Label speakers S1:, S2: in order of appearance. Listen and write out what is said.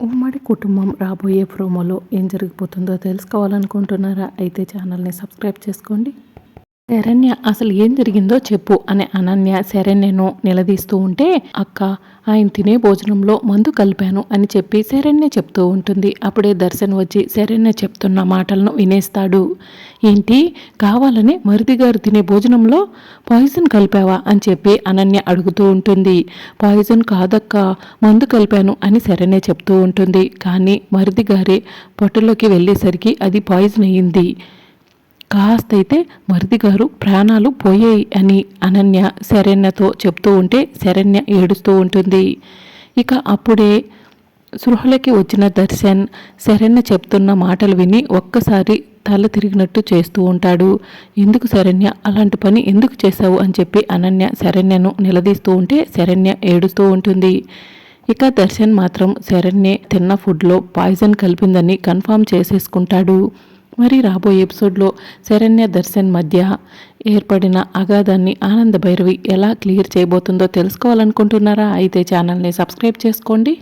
S1: ఉమ్మడి కుటుంబం రాబోయే ప్రోమోలో ఏం జరిగిపోతుందో తెలుసుకోవాలనుకుంటున్నారా? అయితే ఛానల్ని సబ్స్క్రైబ్ చేసుకోండి. శరణ్య అసలు ఏం జరిగిందో చెప్పు అని అనన్య శరణ్యను నిలదీస్తూ ఉంటే అక్క ఆయన తినే భోజనంలో మందు కలిపాను అని చెప్పి శరణ్య చెప్తూ ఉంటుంది. అప్పుడే దర్శన్ వచ్చి శరణ్య చెప్తున్న మాటలను వినేస్తాడు. ఏంటి? కావాలని మరిది గారు తినే భోజనంలో పాయిజన్ కలిపావా అని చెప్పి అనన్య అడుగుతూ ఉంటుంది. పాయిజన్ కాదక్క మందు కలిపాను అని శరణ్య చెప్తూ ఉంటుంది. కానీ మరిది గారి పొట్టలోకి వెళ్ళేసరికి అది పాయిజన్ అయ్యింది. కాస్త అయితే మరిది గారు ప్రాణాలు పోయాయి అని అనన్య శరణ్యతో చెప్తూ ఉంటే శరణ్య ఏడుస్తూ ఉంటుంది. ఇక అప్పుడే సృహలకి వచ్చిన దర్శన్ శరణ్య చెప్తున్న మాటలు విని ఒక్కసారి తల తిరిగినట్టు చేస్తూ ఉంటాడు. ఎందుకు శరణ్య? అలాంటి పని ఎందుకు చేశావు? అని చెప్పి అనన్య శరణ్యను నిలదీస్తూ ఉంటే శరణ్య ఏడుస్తూ ఉంటుంది. ఇక దర్శన్ మాత్రం శరణ్య తిన్న ఫుడ్లో పాయిజన్ కలిపిందని కన్ఫామ్ చేసేసుకుంటాడు. మరి రాబోయే ఎపిసోడ్లో శరణ్య దర్శన్ మధ్య ఏర్పడిన అగాధాన్ని ఆనంద భైరవి ఎలా క్లియర్ చేయబోతుందో తెలుసుకోవాలనుకుంటున్నారా? అయితే ఛానల్ని సబ్స్క్రైబ్ చేసుకోండి.